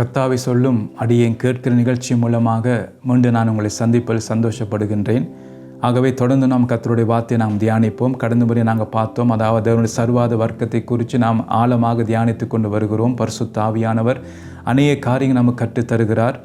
கத்தாவை சொல்லும் அடியேன் கேட்கிற நிகழ்ச்சி மூலமாக மீண்டும் நான் உங்களை சந்திப்பில் சந்தோஷப்படுகின்றேன். ஆகவே தொடர்ந்து நாம் கத்தருடைய வார்த்தையை நாம் தியானிப்போம். கடந்த முறை நாங்கள் பார்த்தோம் அதாவது அவருடைய சர்வாத வர்க்கத்தை குறித்து நாம் ஆழமாக தியானித்து கொண்டு வருகிறோம். பரிசு தாவியானவர் அநேக காரியங்கள் நமக்கு கற்றுத்தருகிறார்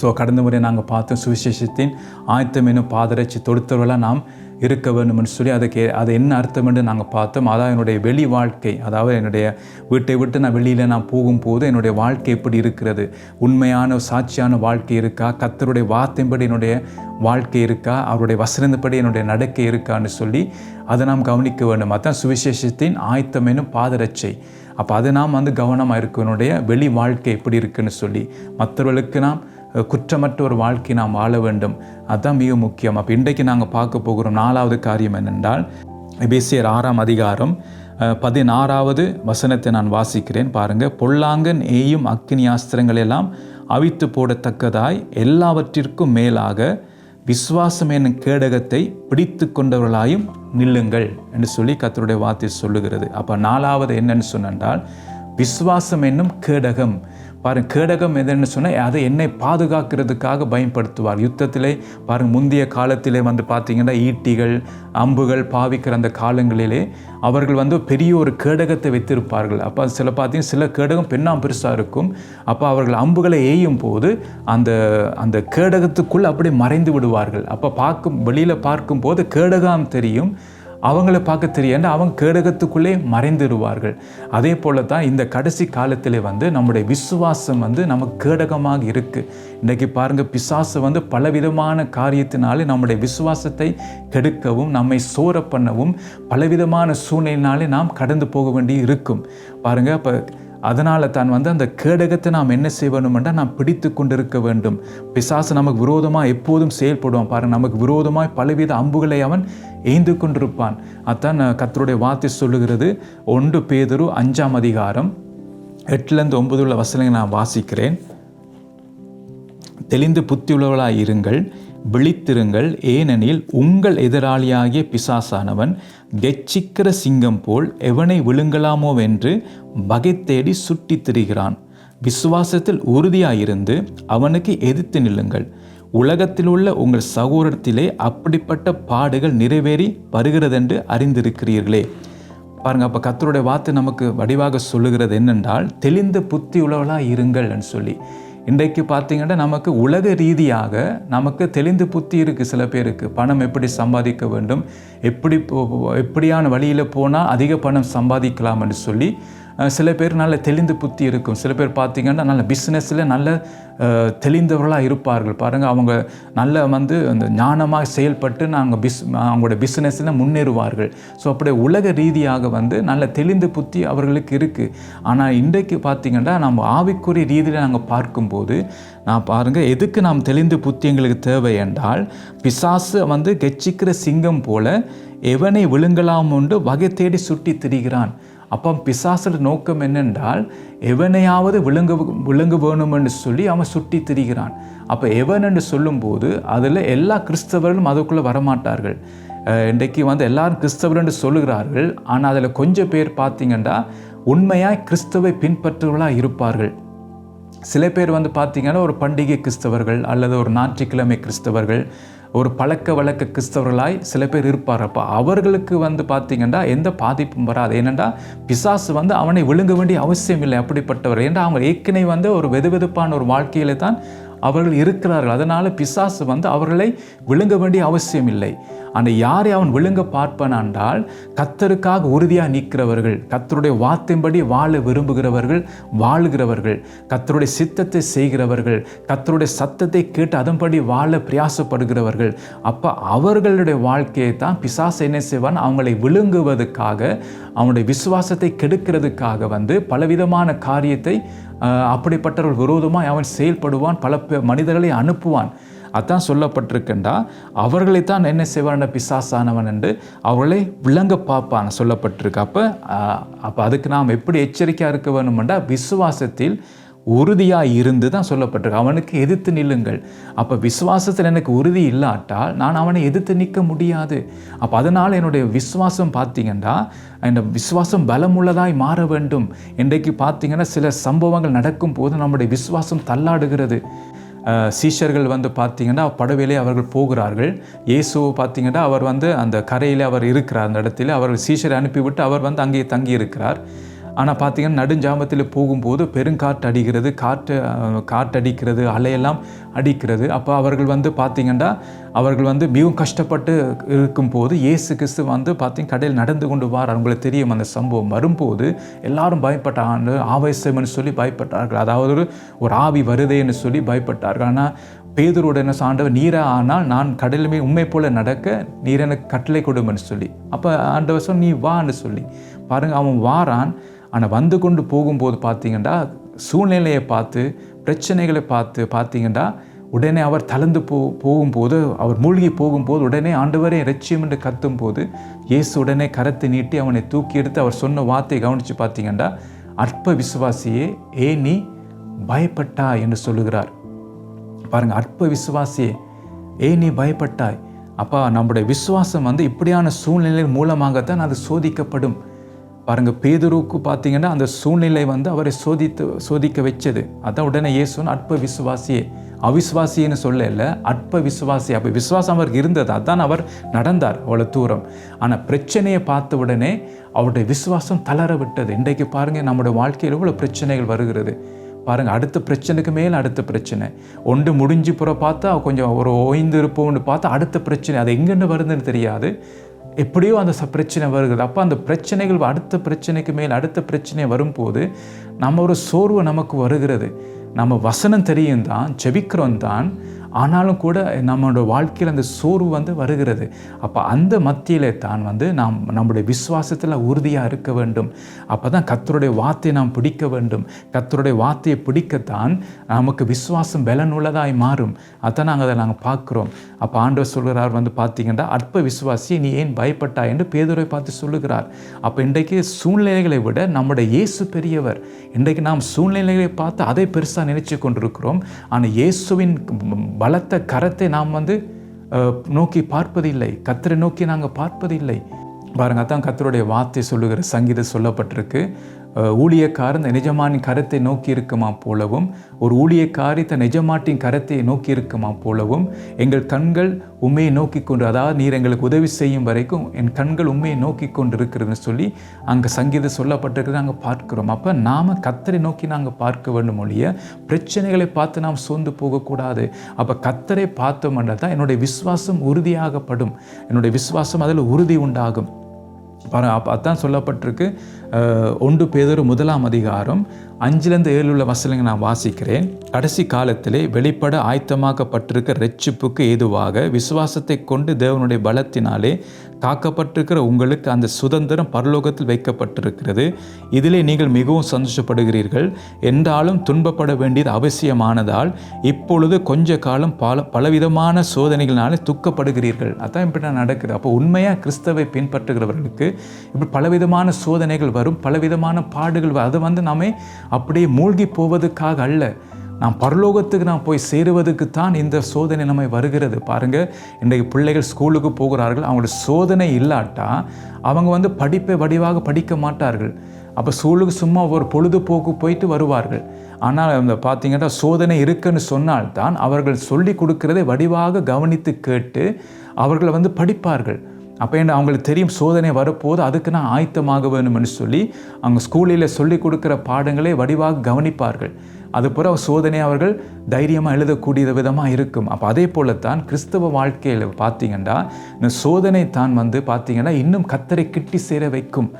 ஸோ கடந்த முறை நாங்கள் பார்த்தோம் சுவிசேஷத்தின் ஆயத்தம் என்னும் பாதரட்சி தொடுத்தவர்களாக நாம் இருக்க வேண்டும்னு சொல்லி அதுக்கு அது என்ன அர்த்தம் என்று நாங்கள் பார்த்தோம். அதான் என்னுடைய வெளி வாழ்க்கை. அதாவது என்னுடைய வீட்டை விட்டு நான் வெளியில் நான் போகும்போது என்னுடைய வாழ்க்கை எப்படி இருக்கிறது? உண்மையான சாட்சியான வாழ்க்கை இருக்கா? கத்தருடைய வார்த்தையின்படி என்னுடைய வாழ்க்கை இருக்கா? அவருடைய வசனந்தபடி என்னுடைய நடக்கை இருக்கான்னு சொல்லி அதை நாம் கவனிக்க வேண்டும். அதான் சுவிசேஷத்தின் ஆயத்தம் என்னும் பாதரட்சை. அப்போ அதை நாம் வந்து கவனமாக இருக்கும் என்னுடைய வெளி வாழ்க்கை எப்படி இருக்குன்னு சொல்லி. மற்றவர்களுக்கு நாம் குற்றமற்ற ஒரு வாழ்க்கை நாம் வாழ வேண்டும். அதுதான் மிக முக்கியம். அப்போ இன்றைக்கு நாங்கள் பார்க்க போகிறோம் நாலாவது காரியம் என்னென்றால் எபேசியர் ஆறாம் அதிகாரம் பதினாறாவது வசனத்தை நான் வாசிக்கிறேன். பாருங்கள் பொல்லாங்கன் ஏயும் அக்னி ஆஸ்திரங்கள் எல்லாம் அவித்து போடத்தக்கதாய் எல்லாவற்றிற்கும் மேலாக விசுவாசம் என்னும் கேடகத்தை பிடித்து கொண்டவர்களாயும் நில்லுங்கள். என்று சொல்லி கத்தருடைய வார்த்தை சொல்லுகிறது. அப்போ நாலாவது என்னன்னு சொன்னால் விசுவாசம் என்னும் கேடகம். பாருங்க கேடகம் எதுன்னு சொன்னால் அதை என்னை பாதுகாக்கிறதுக்காக பயன்படுத்துவார். யுத்தத்திலே பாருங்க முந்தைய காலத்திலே வந்து பார்த்தீங்கன்னா ஈட்டிகள் அம்புகள் பாவிக்கிற அந்த காலங்களிலே அவர்கள் வந்து பெரிய ஒரு கேடகத்தை வைத்திருப்பார்கள். அப்போ சில பார்த்தீங்கன்னா சில கேடகம் பெண்ணாம் பெருசாக இருக்கும். அப்போ அவர்கள் அம்புகளை ஏயும் போது அந்த அந்த கேடகத்துக்குள் அப்படியே மறைந்து விடுவார்கள். அப்போ பார்க்கும் வெளியில் பார்க்கும்போது கேடகம் தெரியும். அவங்கள பார்க்க தெரியாண்டு அவங்க கேடகத்துக்குள்ளே மறைந்துடுவார்கள் அதே போல தான் இந்த கடைசி காலத்தில் வந்து நம்முடைய விசுவாசம் வந்து நமக்கு கேடகமாக இருக்குது இன்றைக்கி பாருங்கள் பிசாசு வந்து பலவிதமான காரியத்தினாலே நம்முடைய விசுவாசத்தை கெடுக்கவும் நம்மை சோர பண்ணவும் பலவிதமான சூழ்நிலையினாலே நாம் கடந்து போக வேண்டி இருக்கும். பாருங்கள் இப்போ அதனால் தான் வந்து அந்த கேடகத்தை நாம் என்ன செய்யணுமெண்டா நாம் பிடித்து கொண்டிருக்க வேண்டும். பிசாசு நமக்கு விரோதமாக எப்போதும் செயல்படுவான். பாருங்க நமக்கு விரோதமாய் பலவித அம்புகளை அவன் எய்ந்து கொண்டிருப்பான். அதான் கத்தருடைய வார்த்தை சொல்லுகிறது. ஒன்று பேதரு அஞ்சாம் அதிகாரம் எட்டுலேருந்து ஒன்பது உள்ள வசனங்களை நான் வாசிக்கிறேன். தெளிந்து புத்தியுள்ளவளாக இருங்கள். விழித்திருங்கள். ஏனெனில் உங்கள் எதிராளியாகிய பிசாசானவன் கெச்சிக்கிற சிங்கம் போல் எவனை விழுங்கலாமோ என்று வகை தேடி சுட்டி திரிகிறான். விசுவாசத்தில் உறுதியாயிருந்து அவனுக்கு எதிர்த்து நில்லுங்கள். உலகத்தில் உள்ள உங்கள் சகோதரத்திலே அப்படிப்பட்ட பாடுகள் நிறைவேறி வருகிறதென்று அறிந்திருக்கிறீர்களே. பாருங்க அப்போ கத்தருடைய வார்த்தை நமக்கு வடிவாக சொல்லுகிறது என்னென்றால் தெளிந்த புத்தி உள்ளவர்களாக இருங்கள் சொல்லி. இன்றைக்கு பார்த்திங்கன்னா நமக்கு உலக ரீதியாக நமக்கு தெளிந்து புத்தி இருக்குது சில பேருக்கு. பணம் எப்படி சம்பாதிக்க வேண்டும்? எப்படி போ- எப்படியான வழியில் போனால் அதிக பணம் சம்பாதிக்கலாம்னு சொல்லி சில பேர் நல்ல தெளிந்து புத்தி இருக்கும். சில பேர் பார்த்திங்கன்னா நல்ல பிஸ்னஸில் நல்ல தெளிந்தவர்களாக இருப்பார்கள். பாருங்கள் அவங்க நல்ல வந்து அந்த ஞானமாக செயல்பட்டு நாங்கள் பிஸ் அவங்களோட பிஸ்னஸில் முன்னேறுவார்கள். ஸோ அப்படி உலக ரீதியாக வந்து நல்ல தெளிந்து புத்தி அவர்களுக்கு இருக்குது ஆனால் இன்றைக்கு பார்த்திங்கன்னா நம்ம ஆவிக்குரிய ரீதியில் நாங்கள் பார்க்கும்போது நான் பாருங்கள் எதுக்கு நாம் தெளிந்து புத்தி எங்களுக்கு தேவை என்றால் பிசாசு வந்து கெச்சிக்கிற சிங்கம் போல எவனை விழுங்கலாம் உண்டு வகை தேடி சுட்டி திரிகிறான். அப்போ பிசாசோட நோக்கம் என்னென்றால் எவனையாவது விழுங்க விழுங்க வேணும்னு சொல்லி அவன் சுட்டி திரிகிறான். அப்போ எவன் என்று சொல்லும்போது அதில் எல்லா கிறிஸ்தவர்களும் அதுக்குள்ளே வரமாட்டார்கள். இன்றைக்கு வந்து எல்லாரும் கிறிஸ்தவர் என்று சொல்லுகிறார்கள். ஆனால் அதில் கொஞ்சம் பேர் பார்த்தீங்கன்னா உண்மையாக கிறிஸ்தவை பின்பற்றுவர்களாக இருப்பார்கள். சில பேர் வந்து பார்த்திங்கன்னா ஒரு பண்டிகை கிறிஸ்தவர்கள் அல்லது ஒரு ஞாயிற்றுக்கிழமை கிறிஸ்தவர்கள் ஒரு பழக்க வழக்க கிறிஸ்தவர்களாய் சில பேர் இருப்பார். அப்போ அவர்களுக்கு வந்து பார்த்திங்கன்னா எந்த பாதிப்பும் வராது. ஏனென்றா பிசாசு வந்து அவனை விழுங்க வேண்டிய அவசியம் இல்லை அப்படிப்பட்டவர். ஏன்னா அவங்க ஏற்கனவே வந்து ஒரு வெதுவெதுப்பான ஒரு வாழ்க்கையில தான் அவர்கள் இருக்கிறார்கள். அதனால் பிசாசு வந்து அவர்களை விழுங்க வேண்டிய அவசியம் இல்லை. அந்த யாரை அவன் விழுங்க பார்ப்பனாண்டால் கத்தருக்காக உறுதியாக நிற்கிறவர்கள் கத்தருடைய வார்த்தையின்படி வாழ விரும்புகிறவர்கள் வாழ்கிறவர்கள் கத்தருடைய சித்தத்தை செய்கிறவர்கள் கத்தருடைய சத்தத்தை கேட்டு அதன்படி வாழ பிரயாசப்படுகிறவர்கள். அப்போ அவர்களுடைய வாழ்க்கையை தான் பிசாசு என்ன செய்வான்? அவங்களை விழுங்குவதற்காக அவனுடைய விசுவாசத்தை கெடுக்கிறதுக்காக வந்து பலவிதமான காரியத்தை அப்படிப்பட்டவர்கள் விரோதமாக அவன் செயல்படுவான் பல மனிதர்களை அனுப்புவான். அதான் சொல்லப்பட்டிருக்கின்றா அவர்களைத்தான் என்ன செய்வான் பிசாசானவன் என்று அவர்களை விளங்க பார்ப்பான் சொல்லப்பட்டிருக்கு. அப்போ அப்போ அதுக்கு நாம் எப்படி எச்சரிக்கையாக இருக்க வேணுமெண்டா விசுவாசத்தில் உறுதியாக இருந்து தான் சொல்லப்பட்டிருக்கு. அவனுக்கு எதிர்த்து நில்லுங்கள். அப்போ விசுவாசத்தில் எனக்கு உறுதி இல்லாட்டால் நான் அவனை எதிர்த்து நிற்க முடியாது. அப்போ அதனால் என்னுடைய விசுவாசம் பார்த்தீங்கன்னா இந்த விசுவாசம் பலமுள்ளதாய் மாற வேண்டும். இன்றைக்கு பார்த்தீங்கன்னா சில சம்பவங்கள் நடக்கும் போது நம்முடைய விசுவாசம் தள்ளாடுகிறது. சீஷர்கள் வந்து பார்த்தீங்கன்னா படவிலே அவர்கள் போகிறார்கள். இயேசுவை பார்த்தீங்கன்னா அவர் வந்து அந்த கரையில் அவர் இருக்கிறார். அந்த இடத்துல அவர்கள் சீஷரை அனுப்பிவிட்டு அவர் வந்து அங்கே தங்கி இருக்கிறார் ஆனால் பார்த்தீங்கன்னா நடுஞ்சாமத்தில் போகும்போது பெருங்காற்று அடிக்கிறது காற்று காற்றடிக்கிறது காற்று அடிக்கிறது அலையெல்லாம் அடிக்கிறது. அப்போ அவர்கள் வந்து பார்த்தீங்கன்னா அவர்கள் வந்து மிகவும் கஷ்டப்பட்டு இருக்கும்போது இயேசு கிறிஸ்து வந்து பார்த்தீங்க கடையில் நடந்து கொண்டு வார் அவங்களுக்கு தெரியும் அந்த சம்பவம். வரும்போது எல்லாரும் பயப்பட்டாங்க. ஆவேசம்னு சொல்லி பயப்பட்டார்கள். அதாவது ஒரு- ஒரு ஆவி வருதேன்னு சொல்லி பயப்பட்டார்கள். ஆனால் பேதுருடைய ஆண்டவர் நீரா ஆனால் நான் கடலுமே உண்மை போல நடக்க நீர் எனக்கு கட்டளை கொடுமன்னு சொல்லி. அப்போ ஆண்டவர் சொன்ன நீ வான்னு சொல்லி. பாருங்கள் அவன் வாரான். ஆனால் வந்து கொண்டு போகும்போது பார்த்தீங்கன்னா சூழ்நிலையை பார்த்து பிரச்சனைகளை பார்த்து பார்த்தீங்கன்னா உடனே அவர் தளர்ந்து போ போகும்போது அவர் மூழ்கி போகும்போது உடனே ஆண்டவரே ரட்சியம் என்று கத்தும்போது இயேசு உடனே கரத்தை நீட்டி அவனை தூக்கி எடுத்து அவர் சொன்ன வார்த்தையை கவனித்து பார்த்தீங்கன்னா அற்ப விசுவாசியே ஏ நீ பயப்பட்டா என்று சொல்லுகிறார். பாருங்க அற்ப விசுவாசியே ஏ நீ பயப்பட்டாய்? அப்பா நம்முடைய விசுவாசம் வந்து இப்படியான சூழ்நிலை மூலமாகத்தான் அது சோதிக்கப்படும். பாருங்கள் பேதுருவுக்கு பார்த்தீங்கன்னா அந்த சூழ்நிலை வந்து அவரை சோதித்து சோதிக்க வச்சது. அதான் உடனே இயேசுன்னு அற்ப விசுவாசியே. அவிஸ்வாசின்னு சொல்லல அற்ப விசுவாசி. அப்போ விசுவாசம் அவருக்கு இருந்தது அதான் அவர் நடந்தார் அவ்வளோ தூரம். ஆனால் பிரச்சனையை பார்த்த உடனே அவருடைய விசுவாசம் தளர விட்டது. இன்றைக்கு பாருங்கள் நம்முடைய வாழ்க்கையில் எவ்வளோ பிரச்சனைகள் வருகிறது. பாருங்கள் அடுத்த பிரச்சனைக்கு மேல் அடுத்த பிரச்சனை. ஒன்று முடிஞ்சு புற பார்த்தா கொஞ்சம் ஒரு ஓய்ந்து இருப்போம்னு பார்த்தா அடுத்த பிரச்சனை. அது எங்கேன்னு வருதுன்னு தெரியாது. எப்படியோ அந்த ச- பிரச்சனை வருகிறது. அப்போ அந்த பிரச்சனைகள் அடுத்த பிரச்சனைக்கு மேல் அடுத்த பிரச்சனை வரும்போது நம்ம ஒரு சோர்வு நமக்கு வருகிறது. நம்ம வசனம் தெரியும் தான் ஜெபிக்கிறோம் தான் ஆனாலும் கூட நம்மளோட வாழ்க்கையில் அந்த சோர்வு வந்து வருகிறது. அப்போ அந்த மத்தியிலே தான் வந்து நாம் நம்முடைய விசுவாசத்தில் உறுதியாக இருக்க வேண்டும். அப்போ தான் கத்தருடைய வார்த்தையை நாம் பிடிக்க வேண்டும். கத்தருடைய வார்த்தையை பிடிக்கத்தான் நமக்கு விசுவாசம் பலனுள்ளதாய் மாறும். அதான் நாங்கள் அதை நாங்கள் பார்க்குறோம். அப்போ ஆண்டவர் சொல்கிறார் வந்து பார்த்தீங்கன்னா அற்ப விசுவாசியை நீ ஏன் பயப்பட்டாய் என்று பேதுரை பார்த்து சொல்லுகிறார். அப்போ இன்றைக்கு சூழ்நிலைகளை விட நம்முடைய இயேசு பெரியவர் இன்றைக்கு நாம் சூழ்நிலைகளை பார்த்து அதை பெருசாக நினைச்சு கொண்டிருக்கிறோம். ஆனால் இயேசுவின் பலத்த கரத்தை நாம் வந்து நோக்கி பார்ப்பதில்லை. கத்தரை நோக்கி நாங்கள் பார்ப்பதில்லை. பாருங்க தான் கத்தருடைய வார்த்தை சொல்லுகிற சங்கீதம் சொல்லப்பட்டிருக்கு. ஊழியக்காரன் தன் எஜமானின் கரத்தை நோக்கி இருக்குமா போலவும் ஒரு ஊழியக்காரி தன் எஜமாட்டின் கரத்தை நோக்கி இருக்குமா போலவும் எங்கள் கண்கள் உண்மையை நோக்கி கொண்டு அதாவது நீர் எங்களுக்கு உதவி செய்யும் வரைக்கும் என் கண்கள் உண்மையை நோக்கி கொண்டு இருக்கிறதுன்னு சொல்லி அங்கே சங்கீதம் சொல்லப்பட்டிருக்கிறது நாங்கள் பார்க்கிறோம். அப்போ நாம் கத்தரை நோக்கி நாங்கள் பார்க்க வேண்டும் ஒழிய பிரச்சனைகளை பார்த்து நாம் சோர்ந்து போகக்கூடாது. அப்போ கத்தரை பார்த்தோம்னா தான் என்னுடைய விசுவாசம் உறுதியாகப்படும். என்னுடைய விசுவாசம் அதில் உறுதி உண்டாகும். பாரு அப்போ அதான் சொல்லப்பட்டிருக்கு. ஒன்று பேதொரு முதலாம் அதிகாரம் அஞ்சிலிருந்து ஏழு உள்ள வசனங்களை நான் வாசிக்கிறேன். கடைசி காலத்திலே வெளிப்பட ஆயத்தமாக்கப்பட்டிருக்க ரட்சிப்புக்கு ஏதுவாக விசுவாசத்தை கொண்டு தேவனுடைய பலத்தினாலே காக்கப்பட்டிருக்கிற உங்களுக்கு அந்த சுதந்திரம் பரலோகத்தில் வைக்கப்பட்டிருக்கிறது. இதிலே நீங்கள் மிகவும் சந்தோஷப்படுகிறீர்கள். என்றாலும் துன்பப்பட வேண்டியது அவசியமானதால் இப்பொழுது கொஞ்ச காலம் பல பலவிதமான சோதனைகளினாலே துக்கப்படுகிறீர்கள். அதான் இப்படி நான் நடக்குது. அப்போ உண்மையாக கிறிஸ்தவை பின்பற்றுகிறவர்களுக்கு இப்படி பலவிதமான சோதனைகள் வரும் பலவிதமான பாடுகள் வரும். அது வந்து நாமே அப்படியே மூழ்கி போவதுக்காக அல்ல. நாம் பரலோகத்துக்கு நாம் போய் சேருவதற்கு தான் இந்த சோதனை நம்மை வருகிறது. பாருங்க இன்றைக்கு பிள்ளைகள் ஸ்கூலுக்கு போகிறார்கள். அவங்களோட சோதனை இல்லாட்டா அவங்க வந்து படிப்பை வடிவாக படிக்க மாட்டார்கள். அப்போ ஸ்கூலுக்கு சும்மா ஒரு பொழுதுபோக்கு போயிட்டு வருவார்கள். ஆனால் அந்த பார்த்தீங்கன்னா சோதனை இருக்குன்னு சொன்னால்தான் அவர்கள் சொல்லி கொடுக்கிறதை வடிவாக கவனித்து கேட்டு அவர்களை வந்து படிப்பார்கள். அப்போ என்ன அவங்களுக்கு தெரியும் சோதனை வரப்போது அதுக்கு நான் ஆயத்தமாக வேணும்னு சொல்லி அவங்க ஸ்கூலில் சொல்லி கொடுக்குற பாடங்களை வடிவாக கவனிப்பார்கள். அதுபோல் சோதனை அவர்கள் தைரியமாக எழுதக்கூடிய விதமாக இருக்கும். அப்போ அதே போல தான் கிறிஸ்தவ வாழ்க்கையில் பார்த்தீங்கன்னா இந்த சோதனை தான் வந்து பார்த்திங்கன்னா இன்னும் கத்தரை கிட்டி சேர வைக்கும்.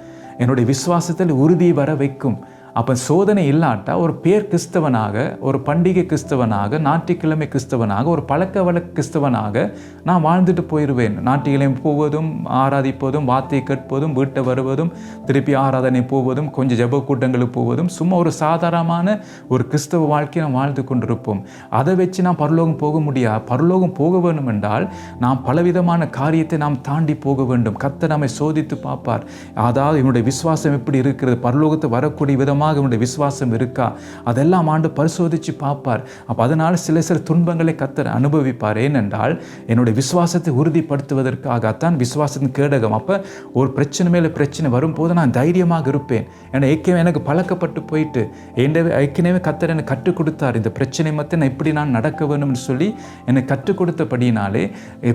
என்னுடைய விசுவாசத்தில் உறுதி வர வைக்கும். அப்போ சோதனை இல்லாட்டா ஒரு பேர் கிறிஸ்தவனாக ஒரு பண்டிகை கிறிஸ்தவனாக ஞாயிற்றுக்கிழமை கிறிஸ்தவனாக ஒரு பழக்க வழக்க கிறிஸ்தவனாக நான் வாழ்ந்துட்டு போயிடுவேன் ஞாயிற்றுக்கிழமை போவதும் ஆராதிப்பதும் வார்த்தை கேட்பதும் வீட்டை வருவதும் திருப்பி ஆராதனை போவதும் கொஞ்சம் ஜெப கூட்டங்களுக்கு போவதும் சும்மா ஒரு சாதாரணமான ஒரு கிறிஸ்தவ வாழ்க்கையை நாம் வாழ்ந்து கொண்டிருப்போம். அதை வச்சு நான் பரலோகம் போக முடியாது பரலோகம் போக வேண்டும் என்றால் நாம் பலவிதமான காரியத்தை நாம் தாண்டி போக வேண்டும். கத்தை நம்மை சோதித்து பார்ப்பார். அதாவது என்னுடைய விசுவாசம் எப்படி இருக்கிறது? பரலோகத்தை வரக்கூடிய விதமாக நிஜமாக உன்னுடைய விசுவாசம் இருக்கா? அதெல்லாம் ஆண்டு பரிசோதித்து பார்ப்பார். அப்போ அதனால் சில சில துன்பங்களை கத்தர் அனுபவிப்பார். ஏனென்றால் என்னுடைய விசுவாசத்தை உறுதிப்படுத்துவதற்காகத்தான் விசுவாசத்தின் கேடகம். அப்போ ஒரு பிரச்சனை மேலே பிரச்சனை வரும்போது நான் தைரியமாக இருப்பேன். ஏன்னா ஏற்கனவே எனக்கு பழக்கப்பட்டு போயிட்டு ஏண்டவே ஏற்கனவே கத்தர் எனக்கு கற்றுக் கொடுத்தார். இந்த பிரச்சனை மத்திய நான் இப்படி நான் நடக்க வேணும்னு சொல்லி எனக்கு கற்றுக் கொடுத்தபடினாலே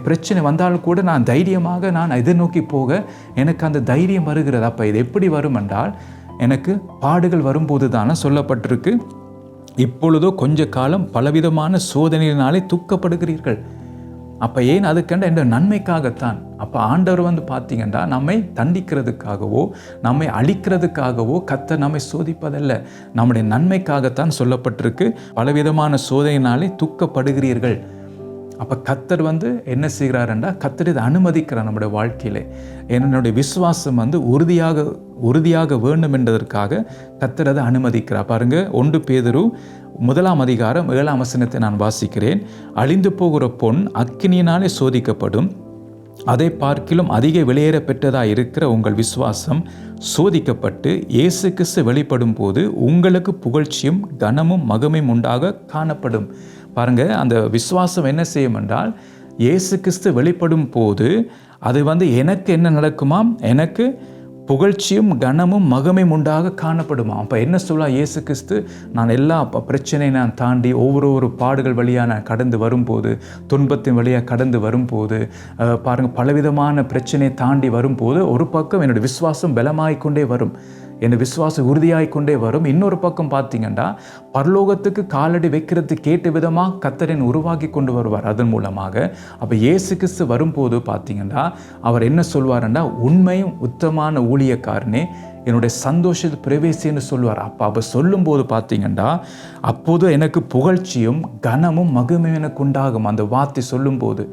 பிரச்சனை வந்தாலும் கூட நான் தைரியமாக நான் எதிர்நோக்கி போக எனக்கு அந்த தைரியம் வருகிறது. அப்போ இது எப்படி வரும் என்றால் எனக்கு பாடுகள் வரும்போது தானே சொல்லப்பட்டிருக்கு. இப்பொழுதோ கொஞ்ச காலம் பலவிதமான சோதனையினாலே துக்கப்படுகிறீர்கள். அப்போ ஏன் அதுக்கண்ட என்ற நன்மைக்காகத்தான். அப்போ ஆண்டவர் வந்து பார்த்தீங்கன்னா நம்மை தண்டிக்கிறதுக்காகவோ நம்மை அழிக்கிறதுக்காகவோ கத்த நம்மை சோதிப்பதல்ல. நம்முடைய நன்மைக்காகத்தான் சொல்லப்பட்டிருக்கு. பலவிதமான சோதனையினாலே துக்கப்படுகிறீர்கள். அப்போ கத்தர் வந்து என்ன செய்கிறாருண்டா? கத்தர் இதை அனுமதிக்கிறார் நம்முடைய வாழ்க்கையில். என்னுடைய விசுவாசம் வந்து உறுதியாக உறுதியாக வேண்டும் என்பதற்காக கத்தர் அதை அனுமதிக்கிறார். பாருங்கள் ஒன்று பேதரு முதலாம் அதிகாரம் ஏழாம் வசனத்தை நான் வாசிக்கிறேன். அழிந்து போகிற பொன் அக்கினியினாலே சோதிக்கப்படும். அதை பார்க்கிலும் அதிக வெளியேற பெற்றதாக இருக்கிற உங்கள் விசுவாசம் சோதிக்கப்பட்டு இயேசு கிறிஸ்து வெளிப்படும் போது உங்களுக்கு புகழ்ச்சியும் கனமும் மகமையும் உண்டாக காணப்படும். பாருங்கள் அந்த விசுவாசம் என்ன செய்யும் என்றால் இயேசு கிறிஸ்து வெளிப்படும் போது அது வந்து எனக்கு என்ன நடக்குமாம்? எனக்கு புகழ்ச்சியும் கனமும் மகமையும் உண்டாக காணப்படுமா அப்போ என்ன சொல்லலாம் இயேசு கிறிஸ்து? நான் எல்லா பிரச்சனையை நான் தாண்டி ஒவ்வொரு ஒரு பாடுகள் வழியாக நான் கடந்து வரும்போது துன்பத்தின் வழியாக கடந்து வரும்போது பாருங்கள் பலவிதமான பிரச்சனையை தாண்டி வரும்போது ஒரு பக்கம் என்னுடைய விசுவாசம் பலமாகிக்கொண்டே வரும். என் விசுவாசம் உறுதியாய் கொண்டே வரும். இன்னொரு பக்கம் பார்த்தீங்கன்னா பரலோகத்துக்கு காலடி வைக்கிறதுக்கு கேட்ட விதமாக கத்தரின் உருவாக்கி கொண்டு வருவார். அதன் மூலமாக அப்போ இயேசு கிறிஸ்து வரும்போது பார்த்தீங்கன்னா அவர் என்ன சொல்வாருன்னா உண்மையும் உத்தமான ஊழியக்காரனே என்னுடைய சந்தோஷத்தை பிரவேசின்னு சொல்லுவார் அப்போ அப்போ சொல்லும்போது பார்த்தீங்கன்னா அப்போது எனக்கு புகழ்ச்சியும் கனமும் மகிமையும் எனக்கு உண்டாகும். அந்த வார்த்தை சொல்லும்போது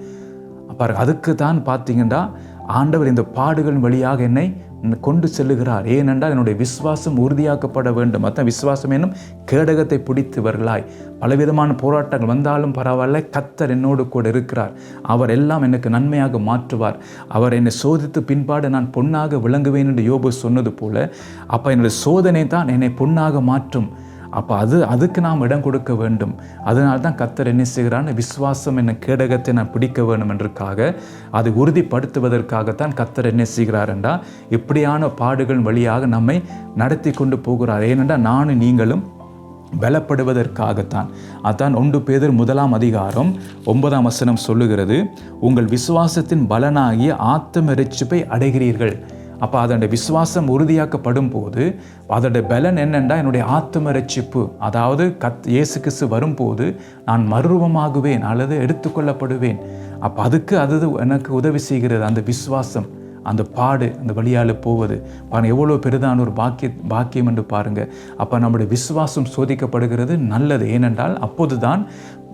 அப்போ அதுக்கு தான் பார்த்தீங்கன்னா ஆண்டவர் இந்த பாடுகளின் வழியாக என்னை கொண்டு செல்லுகிறார். ஏனென்றால் என்னுடைய விசுவாசம் உறுதியாக்கப்பட வேண்டும். அதான் விசுவாசம் என்னும் கேடகத்தை பிடித்தவர்களாய். பலவிதமான போராட்டங்கள் வந்தாலும் பரவாயில்ல கத்தர் என்னோடு கூட இருக்கிறார். அவர் எல்லாம் எனக்கு நன்மையாக மாற்றுவார். அவர் என்னை சோதித்து பின்பாடு நான் பொன்னாக விளங்குவேன் என்று யோபு சொன்னது போல அப்போ என்னுடைய சோதனை தான் என்னை பொன்னாக மாற்றும். அப்போ அது அதுக்கு நாம் இடம் கொடுக்க வேண்டும். அதனால தான் கத்தர் என்ன செய்கிறான் விசுவாசம் என்ன கேடகத்தை நான் பிடிக்க வேண்டும் என்றுக்காக அதை உறுதிப்படுத்துவதற்காகத்தான் கத்தர் என்ன செய்கிறார் என்றால் இப்படியான பாடுகள் வழியாக நம்மை நடத்தி கொண்டு போகிறார். ஏனென்றால் நானும் நீங்களும் பலப்படுவதற்காகத்தான். அதான் ஒன்று பேதர் முதலாம் அதிகாரம் ஒன்பதாம் வசனம் சொல்லுகிறது உங்கள் விசுவாசத்தின் பலனாகிய ஆத்தம இரட்சிப்பை அடைகிறீர்கள். அப்போ அதோட விசுவாசம் உறுதியாக்கப்படும் போது அதோட பலன் என்னென்னா என்னுடைய ஆத்ம ரட்சிப்பு அதாவது கத் இயேசு கிறிஸ்து வரும்போது நான் மறுரூபமாகுவேன் அல்லது எடுத்துக்கொள்ளப்படுவேன். அப்போ அதுக்கு அது எனக்கு உதவி செய்கிறது அந்த விசுவாசம் அந்த பாடு அந்த வழியால் போவது. பாருங்கள் எவ்வளோ பெரிதான ஒரு பாக்கிய பாக்கியம் என்று பாருங்கள் அப்போ நம்முடைய விசுவாசம் சோதிக்கப்படுகிறது நல்லது. ஏனென்றால் அப்போதுதான்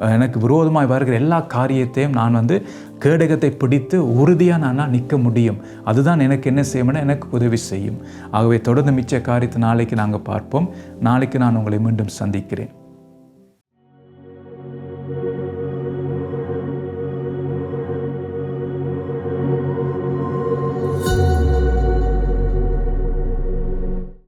எனக்கு விரோதமாக வருகிற எல்லா காரியத்தையும் நான் வந்து கேடகத்தை பிடித்து உறுதியாக நான் நிற்க முடியும். அதுதான் எனக்கு என்ன செய்யும்னா எனக்கு உதவி செய்யும். ஆகவே தொடர்ந்து மிச்ச காரியத்தை நாளைக்கு நாங்கள் பார்ப்போம். நாளைக்கு நான் உங்களை மீண்டும் சந்திக்கிறேன்.